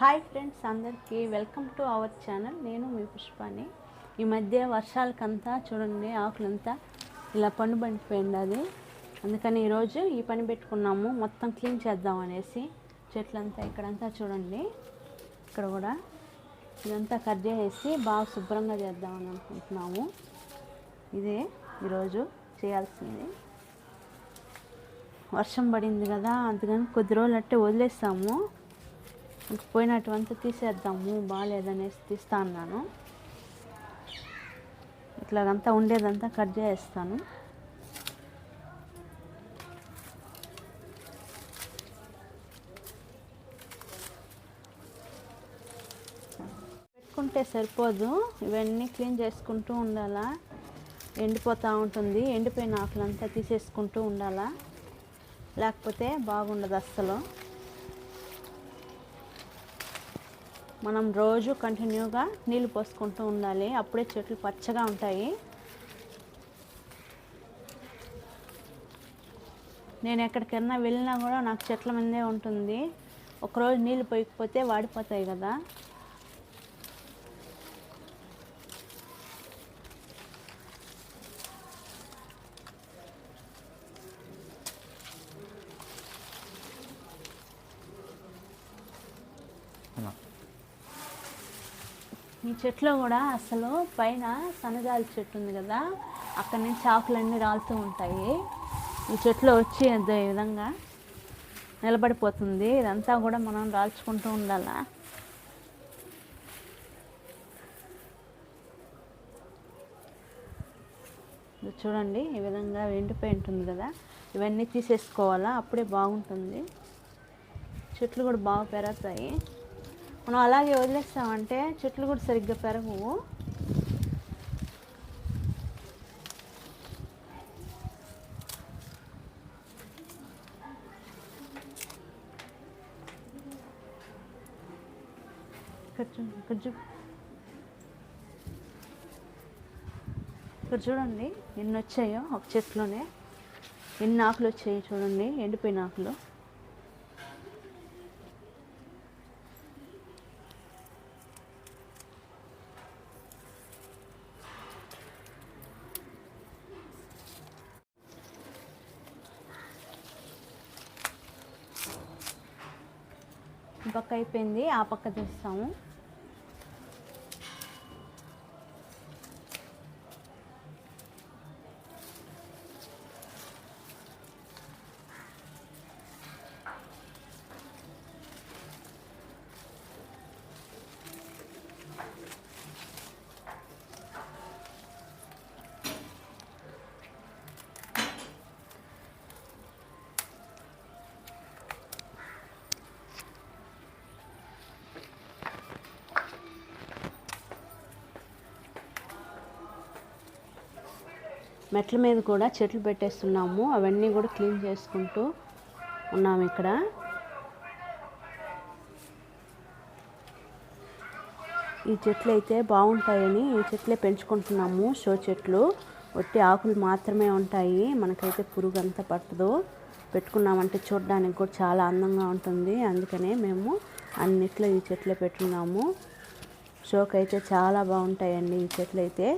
Hi friends అందరికీ welcome to our channel. నేను మీ పుష్పాని. ఈ మధ్య వర్షాలకంతా చూడండి ఆకులంతా ఇలా పండు పండిపోయింది అది అందుకని ఈరోజు ఈ పని పెట్టుకున్నాము. మొత్తం క్లీన్ చేద్దాం అనేసి చెట్లంతా ఇక్కడంతా చూడండి. ఇక్కడ కూడా ఇదంతా కట్ చేసేసి బాగా శుభ్రంగా చేద్దామని అనుకుంటున్నాము. ఇదే ఈరోజు చేయాల్సింది. వర్షం పడింది కదా అందుకని కొద్ది రోజులు అట్టే వదిలేస్తాము ఇంక పోయినటువంతా తీసేద్దాము బాగాలేదనేసి తీస్తా అన్నాను. ఇట్లాగంతా ఉండేదంతా కట్ చేస్తాను పెట్టుకుంటే సరిపోదు ఇవన్నీ క్లీన్ చేసుకుంటూ ఉండాలా. ఎండిపోతూ ఉంటుంది ఎండిపోయిన ఆకులంతా తీసేసుకుంటూ ఉండాలా. లేకపోతే బాగుండదు అస్సలు. మనం రోజు కంటిన్యూగా నీళ్ళు పోసుకుంటూ ఉండాలి. అప్పుడే చెట్లు పచ్చగా ఉంటాయి. నేను ఎక్కడికైనా వెళ్ళినా కూడా నాకు చెట్ల మీదే ఉంటుంది. ఒకరోజు నీళ్ళు పోయకపోతే వాడిపోతాయి కదా. ఈ చెట్లో కూడా అసలు పైన సన్నజాలి చెట్టు ఉంది కదా అక్కడి నుంచి ఆకులన్నీ రాలుతూ ఉంటాయి. ఈ చెట్లో వచ్చి అదే విధంగా నిలబడిపోతుంది. ఇదంతా కూడా మనం రాల్చుకుంటూ ఉండాలా? చూడండి ఈ విధంగా ఎండిపోయి ఉంటుంది కదా. ఇవన్నీ తీసేసుకోవాలా? అప్పుడే బాగుంటుంది. చెట్లు కూడా బాగా పెరుగుతాయి. మనం అలాగే వదిలేస్తామంటే చెట్లు కూడా సరిగ్గా పెరగవు. ఇక్కడ ఇక్కడ చూడండి ఎన్ని వచ్చాయో ఒక చెట్లోనే. ఎన్ని ఆకులు వచ్చాయో చూడండి ఎండిపోయిన ఆకులు. ఈ పక్క అయిపోయింది ఆ పక్క తీస్తాము. మెట్ల మీద కూడా చెట్లు పెట్టేస్తున్నాము. అవన్నీ కూడా క్లీన్ చేసుకుంటూ ఉన్నాము ఇక్కడ. ఈ చెట్లు అయితే బాగుంటాయని ఈ చెట్లే పెంచుకుంటున్నాము. షో చెట్లు ఒట్టి ఆకులు మాత్రమే ఉంటాయి. మనకైతే పురుగు అంతా పట్టదు. పెట్టుకున్నామంటే చూడడానికి కూడా చాలా అందంగా ఉంటుంది. అందుకనే మేము అన్నిట్లో ఈ చెట్లే పెట్టున్నాము. షోకైతే చాలా బాగుంటాయండి ఈ చెట్లు అయితే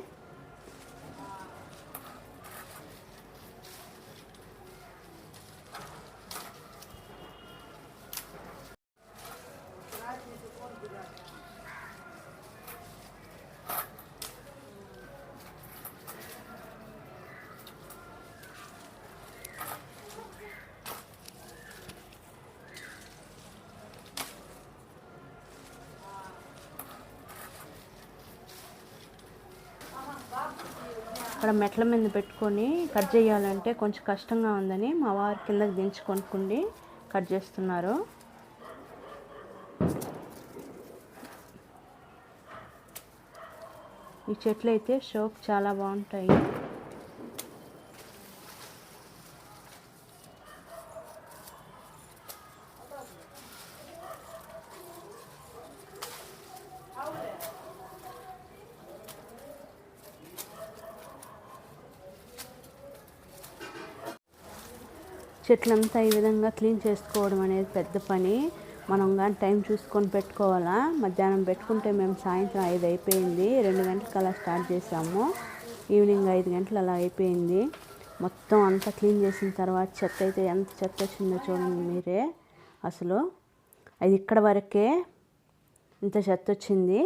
అక్కడ మెట్ల మీద పెట్టుకొని కట్ చేయాలంటే కొంచెం కష్టంగా ఉందని మా వారు కిందకి దించుకొనుకుండి కట్ చేస్తున్నారు. ఈ చెట్లు అయితే షోక్ చాలా బాగుంటాయి. చెట్లంతా ఈ విధంగా క్లీన్ చేసుకోవడం అనేది పెద్ద పని. మనం కానీ టైం చూసుకొని పెట్టుకోవాలా? మధ్యాహ్నం పెట్టుకుంటే మేము సాయంత్రం ఐదు అయిపోయింది. రెండు గంటలకు అలా స్టార్ట్ చేసాము ఈవినింగ్ ఐదు గంటలు అలా అయిపోయింది. మొత్తం అంతా క్లీన్ చేసిన తర్వాత చెత్త అయితే ఎంత చెత్త వచ్చిందో చూడండి మీరే. అసలు అది ఇక్కడ వరకే ఇంత చెత్త వచ్చింది.